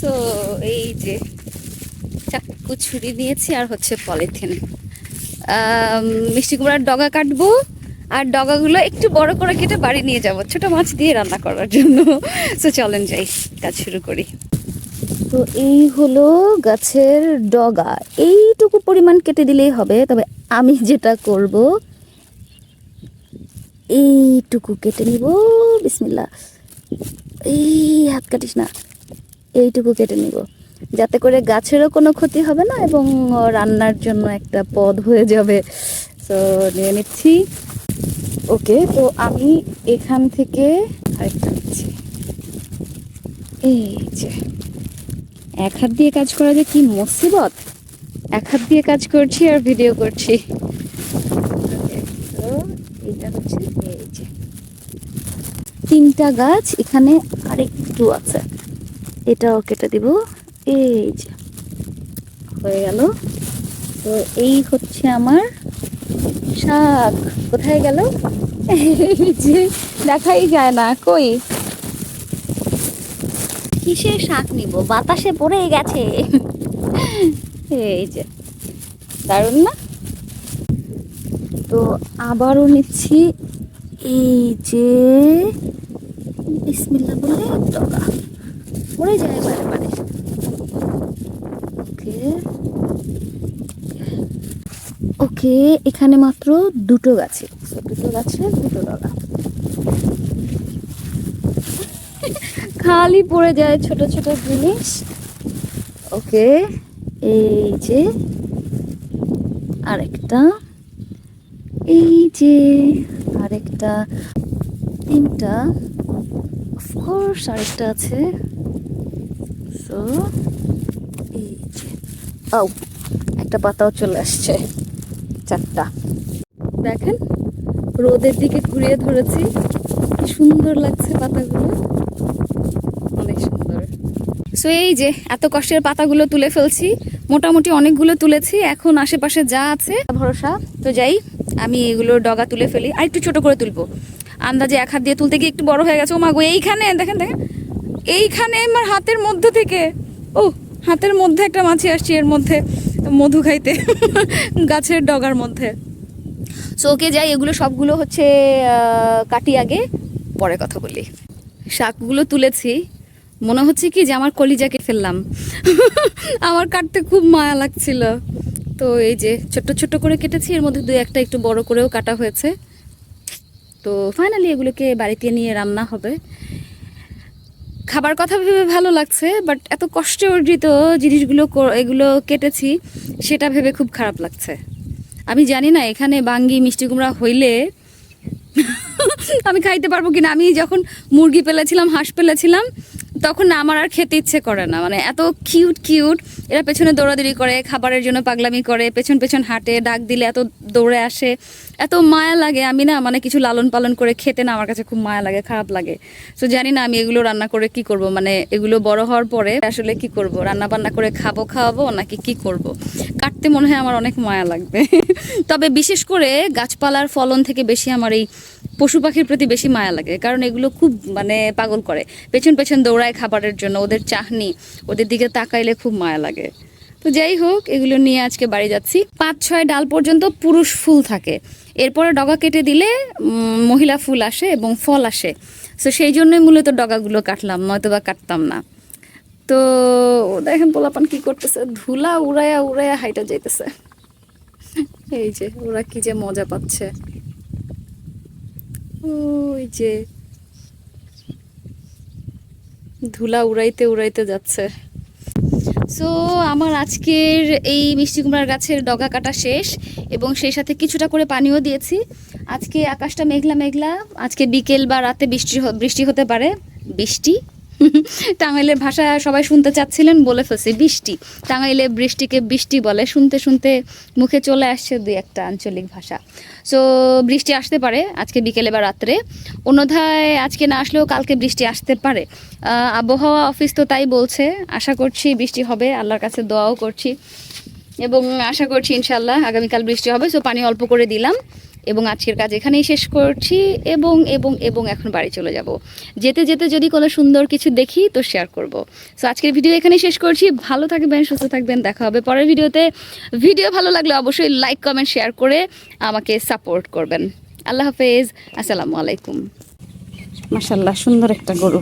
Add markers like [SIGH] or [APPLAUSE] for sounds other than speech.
So এই যে চাকু ছুরি নিয়েছি আর হচ্ছে পলিথিন। মিষ্টি কুমড়ার ডগা কাটবো আর ডগাগুলো একটু বড় করে কেটে বাড়ি নিয়ে যাব, ছোট মাছ দিয়ে রান্না করার জন্য। সো চলেন যাই, কাজ শুরু করি। তো এই হলো গাছের ডগা। এইটুকু পরিমাণ কেটে দিলেই হবে, তবে আমি যেটা করব, এইটুকু কেটে নিব। বিসমিল্লা এই হাত কাটিস না। এইটুকু কেটে নিব। যাতে করে গাছেরও কোনো ক্ষতি হবে না এবং রান্নার জন্য একটা পদ হয়ে যাবে। তো নিয়ে নিচ্ছি। ওকে, তো আমি এখান থেকে আরেকটা নিচ্ছি। এই যে, এক হাত দিয়ে কাজ করা যে কি মুসিবত? এক হাত দিয়ে কাজ করছি আর ভিডিও করছি। তো এটা হচ্ছে এই যে। তিনটা গাছ এখানে আরেকটু আছে। এটাও কেটে দিব। এই যে, হয়ে গেল। তো এই হচ্ছে আমার শাক। কোথায় গেল? এই যে, দেখাই যায় না, কই? কিসের শাক নিব? বাতাসে পড়ে গেছে। এই যে, দারুণ না? তো আবারও নিচ্ছি। এই যে বিসমিল্লা বলে ডগা পড়ে যায় বারে বারে ওকে। ওকে, এখানে মাত্র দুটো গাছে। দুটো গাছে, দুটো ডগা। খালি পড়ে যায় ছোট ছোট জিনিস। ওকে, এই যে আরেকটা। এই যে আরেকটা। তিনটা। অফকোর্স আরেকটা আছে। সো এই যে। ও, একটা পাতাও চলে আসছে। চারটা। দেখেন, রোদের দিকে ঘুরিয়ে ধরেছি। কি সুন্দর লাগছে পাতাগুলো। অনেক সুন্দর। সো এই যে, এত কষ্টের পাতাগুলো তুলে ফেলছি। মোটামুটি অনেকগুলো তুলেছি। এখন আশেপাশে যা আছে ভরসা। তো যাই, আমি এগুলো ডগা তুলে ফেলি। আর একটু ছোট করে তুলবো। আন্দাজে এক হাত দিয়ে তুলতে গিয়ে একটু বড় হয়ে গেছে। ও মাগো এইখানে? দেখেন দেখেন। এইখানে আমার হাতের মধ্যে থেকে, ও, হাতের মধ্যে একটা মাছি আসছি এর মধ্যে, মধু খাইতে, [LAUGHS] গাছের ডগার মধ্যে। সো ওকে যাই, এগুলো সবগুলো হচ্ছে কাটি আগে, পরে কথা বলি। শাকগুলো তুলেছি, মনে হচ্ছে কি যে আমার কলিজাকে ফেললাম। [LAUGHS] আমার কাটতে খুব মায়া লাগছিল। তো এই যে ছোট্ট ছোট্ট করে কেটেছি, এর মধ্যে দু একটা একটু বড় করেও কাটা হয়েছে। তো ফাইনালি এগুলোকে বাড়িতে নিয়ে রান্না হবে। খাবার কথা ভেবে ভালো লাগছে বাট এত কষ্টে অর্জিত জিনিসগুলো এগুলো কেটেছি, সেটা ভেবে খুব খারাপ লাগছে। আমি জানি না, এখানে বাঙ্গি, মিষ্টি কুমড়া হইলে [LAUGHS] আমি খাইতে পারব কিনা। আমি যখন মুরগি পেলেছিলাম, হাঁস পেলেছিলাম তখন না, আমার আর খেতে ইচ্ছে করে না। মানে এত কিউট কিউট এরা পেছনে দৌড়াদৌড়ি করে, খাবারের জন্য পাগলামি করে, পেছন পেছন হাঁটে, ডাক দিলে এত দৌড়ে আসে। এত মায়া লাগে। আমি না মানে কিছু লালন পালন করে খেতে না, আমার কাছে খুব মায়া লাগে, খারাপ লাগে। তো জানি না আমি এগুলো রান্না করে কি করব। মানে এগুলো বড় হওয়ার পরে আসলে কি করব? রান্না বান্না করে খাব, খাওয়াবো, নাকি কি করব? কাটতে মনে হয় আমার অনেক মায়া লাগবে। [LAUGHS] তবে বিশেষ করে গাছপালার ফলন থেকে বেশি আমার এই পশু পাখির প্রতি বেশি মায়া লাগে, কারণ এগুলো খুব মানে পাগল করে। পেছন পেছন দৌড়ায় খাবারের জন্য, ওদের চাহনি, ওদের দিকে তাকাইলে খুব মায়া লাগে। তো যাই হোক, এগুলো নিয়ে আজকে বাড়ি যাচ্ছি। পাঁচ ছয় ডাল পর্যন্ত পুরুষ ফুল থাকে। এরপরে ডগা কেটে দিলে মহিলা ফুল আসে এবং ফল আসে। তো সেই জন্যই মূলত ডগাগুলো কাটলাম নয়তো বা কাটতাম না। তো দেখেন পোলাপান কি করতেছে, ধুলা উড়ায়া উড়ায়া হাইটা যাইতেছে। এই যে, ওরা কি যে মজা পাচ্ছে। ওই যে ধুলা উড়াইতে উড়াইতে যাচ্ছে। সো আমার আজকের এই মিষ্টি কুমড়ার গাছের ডগা কাটা শেষ এবং সেই সাথে কিছুটা করে পানিও দিয়েছি। আজকে আকাশটা মেঘলা মেঘলা। আজকে বিকেল বা রাতে বৃষ্টি বৃষ্টি হতে পারে। বৃষ্টি টাঙ্গাইলের ভাষা সবাই শুনতে চাচ্ছিলেন বলে ফেলছি, বৃষ্টি। টাঙ্গাইলে বৃষ্টিকে বৃষ্টি বলে, শুনতে শুনতে মুখে চলে আসছে দুই একটা আঞ্চলিক ভাষা। সো বৃষ্টি আসতে পারে আজকে বিকেলে বা রাত্রে। অন্যথায় আজকে না আসলেও কালকে বৃষ্টি আসতে পারে। আবহাওয়া অফিস তো তাই বলছে, আশা করছি বৃষ্টি হবে, আল্লাহর কাছে দোয়াও করছি। এবং আশা করছি ইনশাল্লাহ আগামীকাল বৃষ্টি হবে সো পানি অল্প করে দিলাম। এবং আজকের কাজ এখানেই শেষ করছি এবং এবং এবং এখন বাড়ি চলে যাব। যেতে যেতে যদি কোনো সুন্দর কিছু দেখি তো শেয়ার করব। সো আজকের ভিডিও এখানেই শেষ করছি। ভালো থাকবেন, সুস্থ থাকবেন, দেখা হবে পরের ভিডিওতে ভিডিও ভালো লাগলে অবশ্যই লাইক কমেন্ট শেয়ার করে আমাকে সাপোর্ট করবেন। আল্লাহ হাফেজ। আসসালামু আলাইকুম। মাসাল্লাহ সুন্দর একটা গরু।